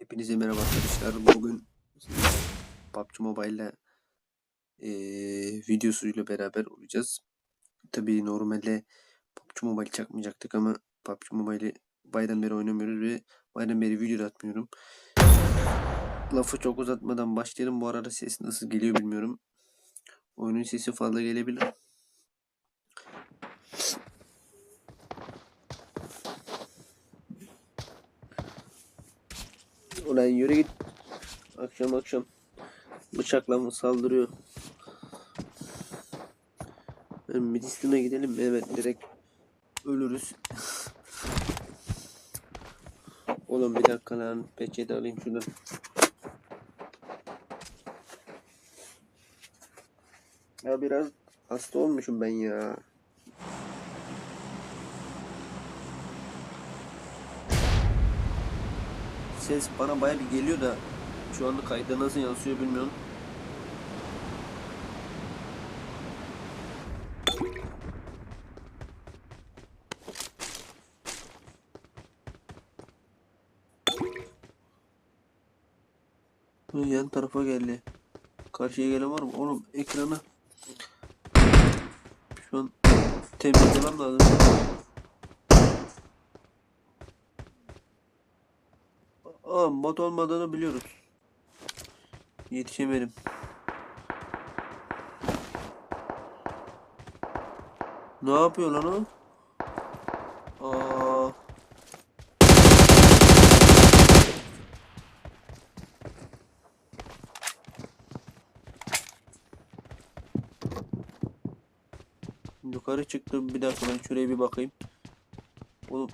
Hepinize merhaba arkadaşlar. Bugün PUBG Mobile'le eee videosuyla beraber olacağız. Tabii normalde PUBG Mobile çakmayacaktık ama PUBG Mobile'i baydan beri oynamıyoruz ve baydan beri video atmıyorum. Lafı çok uzatmadan başlayalım. Bu arada ses nasıl geliyor bilmiyorum. Oyunun sesi fazla gelebilir. Ulan yürü git. Akşam akşam bıçakla mı saldırıyor? Ben Midistin'e gidelim mi? Evet direkt ölürüz. Oğlum bir dakika lan. Peçete alayım şuradan. Ya biraz hasta olmuşum ben ya. Ses bana baya bir geliyor da şu anda kayıtta nasıl yansıyor bilmiyorum. Yan tarafa geldi. Karşıya gelen var mı? Oğlum ekranı şu an temizlemem lazım. Aa, mod olmadığını biliyoruz. Yetişemedim. Ne yapıyor lan o? Aa. Yukarı çıktım. Bir dakika ben şuraya bir bakayım. Oğlum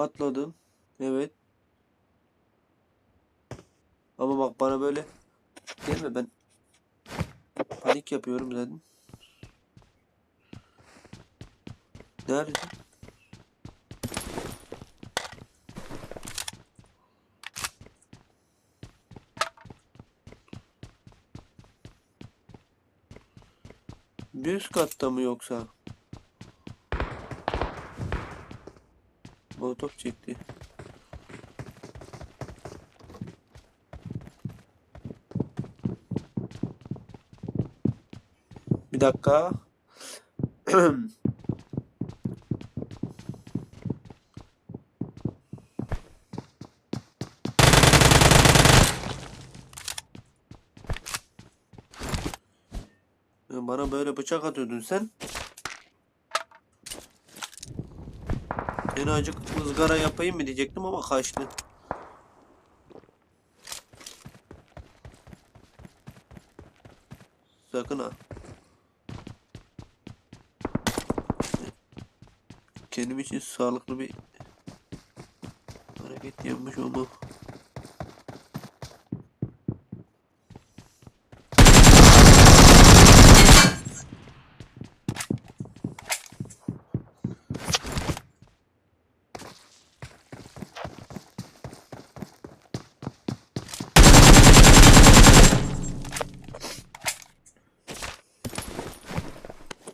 Atladın. Evet. Ama bak bana böyle gelme ben panik yapıyorum zaten. Nerede? Bir üst katta mı yoksa? Molotof çekti. Bir dakika. Bana böyle bıçak atıyordun sen. Yine acık ızgara yapayım mı diyecektim ama kaçtı. Sakın ha. Kendim için sağlıklı bir hareket yapmış olmam.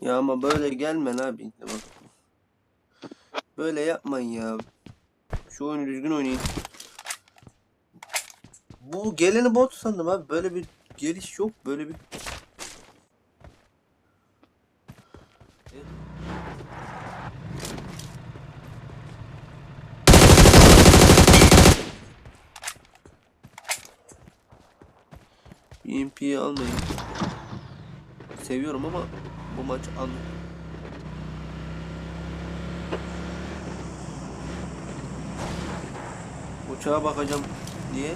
Ya ama böyle gelme abi. Bak. Böyle yapmayın ya. Şu oyunu düzgün oynayın. Bu geleni bot sandım abi. Böyle bir geliş yok. Böyle bir EMP'yi almayın. Seviyorum ama bu maç an Uçağa bakacağım diye.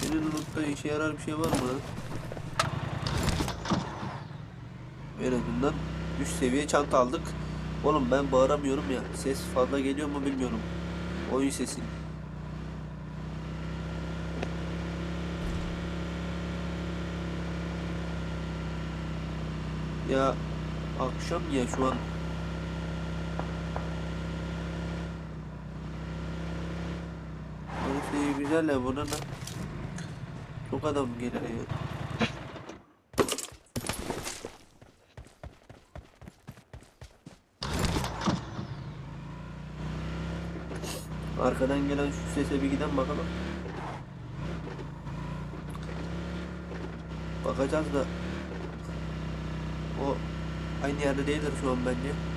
Senin lootta işe yarar bir şey var mı? En azından üst seviye çanta aldık. Oğlum ben bağıramıyorum ya. Ses fazla geliyor mu bilmiyorum. Oyun sesi. Ya akşam ya şu an. İyi güzel ya burada da. Çok adam gelir. Arkadan gelen şu sese bir giden bakalım. Bakacağız da o aynı yerde değildir şu an bence.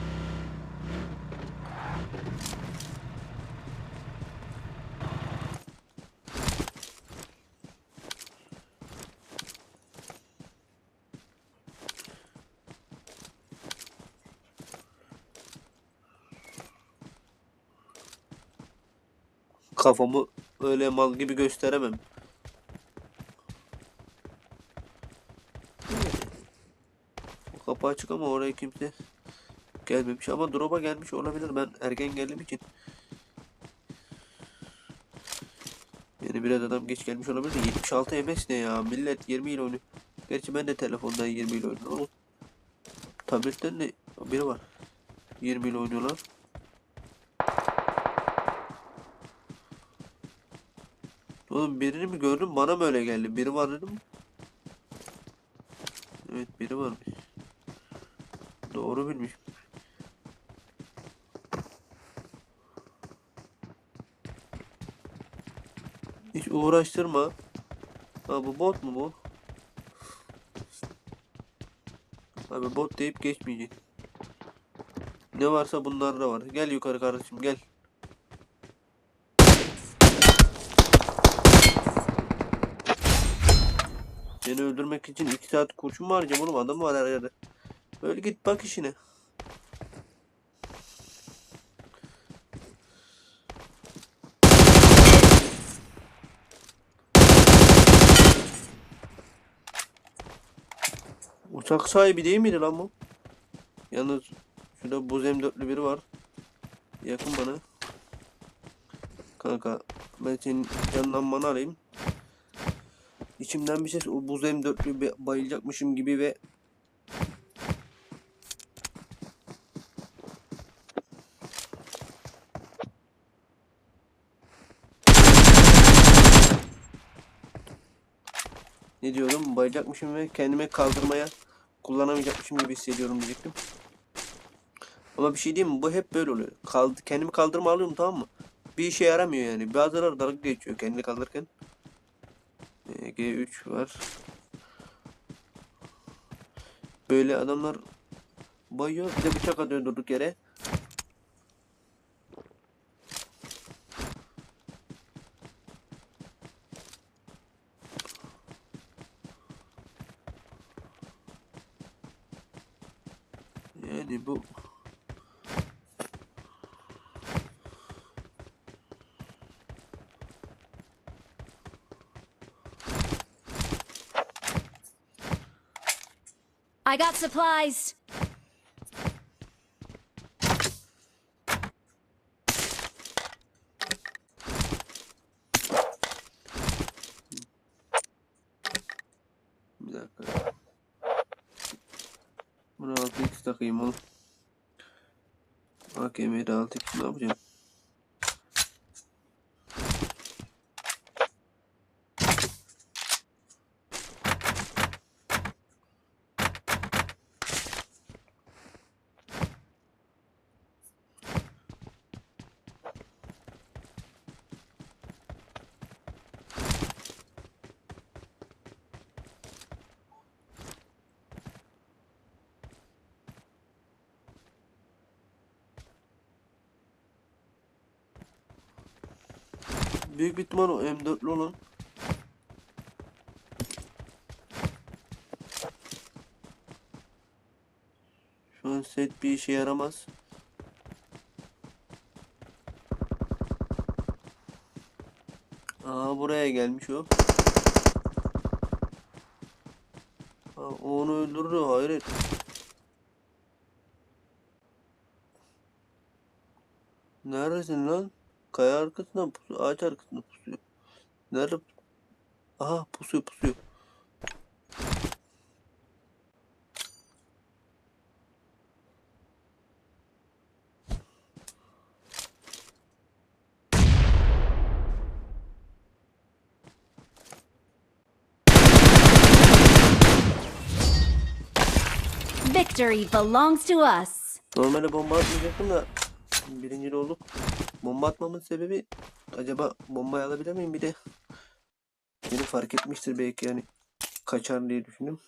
Kafamı öyle mal gibi gösteremem. O kapı açık ama oraya kimse gelmemiş ama drop'a gelmiş olabilir. Ben erken geldiğim için. Yani biraz adam geç gelmiş olabilir. de 76 MS ne ya? Millet 20 ile oynuyor. Gerçi ben de telefondan 20 ile oynuyorum. Tabletten de biri var. 20 ile oynuyorlar. Oğlum birini mi gördüm bana mı öyle geldi? Biri var dedim. Evet biri varmış. Doğru bilmiş. Hiç uğraştırma. Ha bu bot mu bu? Abi bot deyip geçmeyecek. Ne varsa bunlar da var. Gel yukarı kardeşim gel. Seni öldürmek için 2 saat kurşun mu harcayacağım oğlum adam var her yerde. Öyle git bak işine. Uçak sahibi değil miydi lan bu? Yalnız şurada buz M4'lü biri var. Yakın bana. Kanka ben senin yanından bana alayım. İçimden bir ses o buz M4'lü bir bayılacakmışım gibi ve ne diyorum bayılacakmışım ve kendime kaldırmaya kullanamayacakmışım gibi hissediyorum diyecektim. Ama bir şey diyeyim mi? Bu hep böyle oluyor. Kaldı, kendimi kaldırma alıyorum tamam mı? Bir işe yaramıyor yani. Bazıları dalga geçiyor kendini kaldırırken. Ee, G3 var. Böyle adamlar bayıyor. Bir de bıçak atıyor durduk yere. Yani bu I got supplies. bir dakika. Buna 6x takayım oğlum. AKM'de 6x ne yapacağım? Büyük bir o M4'lü olan. Şu an set bir işe yaramaz. Aa buraya gelmiş o. Aa, onu öldürdü hayret. Neredesin lan? Kaya arkasından pusu. Ağaç arkasında pusuyor. Nerede? Aha pusuyor pusuyor. Victory belongs to us. Normale bomba atmayacaktım da birinci olduk. Bomba atmamın sebebi acaba bombayı alabilir miyim bir de beni fark etmiştir belki yani kaçar diye düşündüm.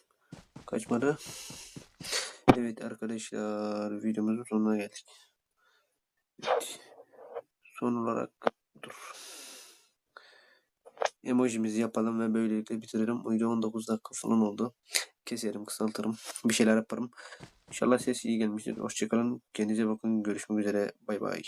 Kaçmadı. Evet arkadaşlar videomuzun sonuna geldik. Son olarak dur. Emojimizi yapalım ve böylelikle bitirelim. Video 19 dakika falan oldu. Keserim, kısaltırım. Bir şeyler yaparım. İnşallah ses iyi gelmiştir. Hoşçakalın. Kendinize bakın. Görüşmek üzere. Bay bay.